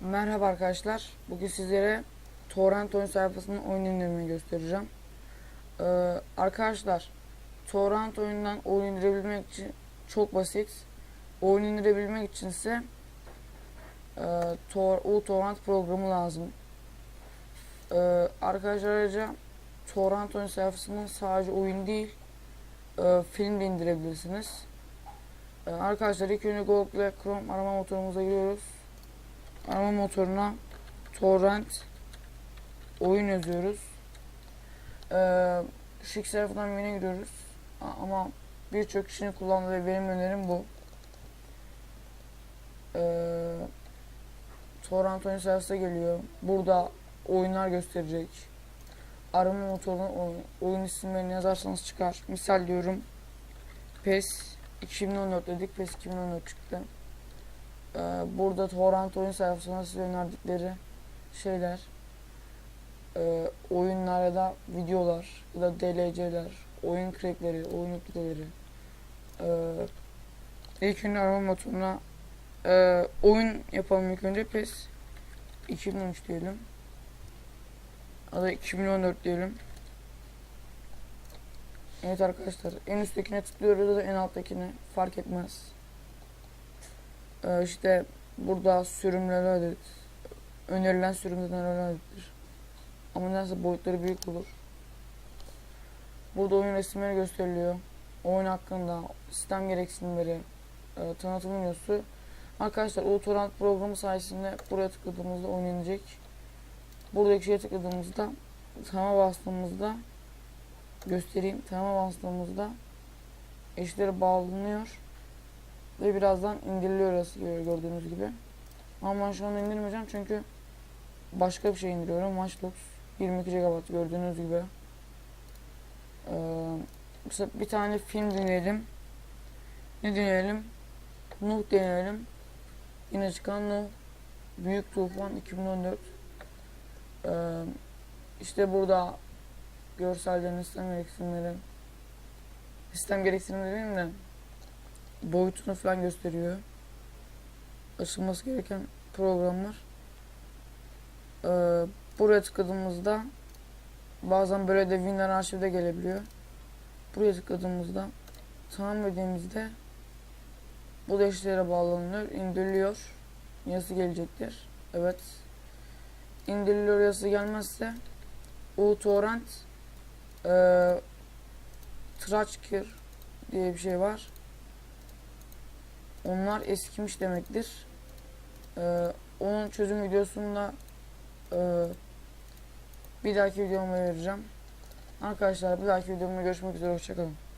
Merhaba arkadaşlar. Bugün sizlere torrent oyun sayfasının oyun indirimini göstereceğim. Ee, arkadaşlar torrent oyundan oyun indirebilmek için çok basit. Oyun indirebilmek için ise e, Tor uTorrent programı lazım. Ee, arkadaşlar ayrıca Torrent oyun sayfasından sadece oyun değil e, film de indirebilirsiniz. Ee, arkadaşlar ilk önce Google Chrome arama motorumuza giriyoruz arama motoruna torrent oyun yazıyoruz. Ee, Şik tarafından menüye giriyoruz. Ama birçok kişinin kullandığı benim önerim bu. Ee, torrent oyun sayfasına geliyor. Burada oyunlar gösterecek. Arama motoruna oyun, oyun isimlerini yazarsanız çıkar. Misal diyorum PES 2014 dedik. PES 2014 çıktı. Ee, burada torrent oyun sayfasına size önerdikleri şeyler e, oyunlar ya da videolar ya da DLC'ler oyun crackleri, oyun yüklemeleri ee, ilk önce arama motoruna e, oyun yapalım ilk önce PES 2013 diyelim ya da 2014 diyelim Evet arkadaşlar en üsttekine tıklıyoruz ya da en alttakine fark etmez ee, işte burada sürümleri adet. Önerilen sürümlerden adettir. Ama nedense boyutları büyük olur. Burada oyun resimleri gösteriliyor. Oyun hakkında sistem gereksinimleri, e, tanıtım menüsü. Arkadaşlar o torrent programı sayesinde buraya tıkladığımızda oyun inecek. Buradaki şeye tıkladığımızda tamam bastığımızda göstereyim. Tamam bastığımızda eşleri bağlanıyor. Ve birazdan indiriliyor orası gördüğünüz gibi. Ama ben şu an indirmeyeceğim çünkü başka bir şey indiriyorum. Watch 22 GB gördüğünüz gibi. Ee, bir tane film dinleyelim. Ne dinleyelim? Nuh deneyelim. Çıkan Nuh. Büyük Tufan 2014. Ee, işte burada görsellerin sistem gereksinimleri sistem gereksinimleri de boyutunu falan gösteriyor. Açılması gereken programlar. Ee, buraya tıkladığımızda bazen böyle de winner arşivde gelebiliyor. Buraya tıkladığımızda tamam dediğimizde bu da eşitlere bağlanıyor, indiriliyor. Yazı gelecektir. Evet. İndiriliyor yazısı gelmezse uTorrent e, Traçkir diye bir şey var. Onlar eskimiş demektir. Ee, onun çözüm videosunda e, bir dahaki videoma vereceğim. Arkadaşlar bir dahaki videomda görüşmek üzere. Hoşçakalın.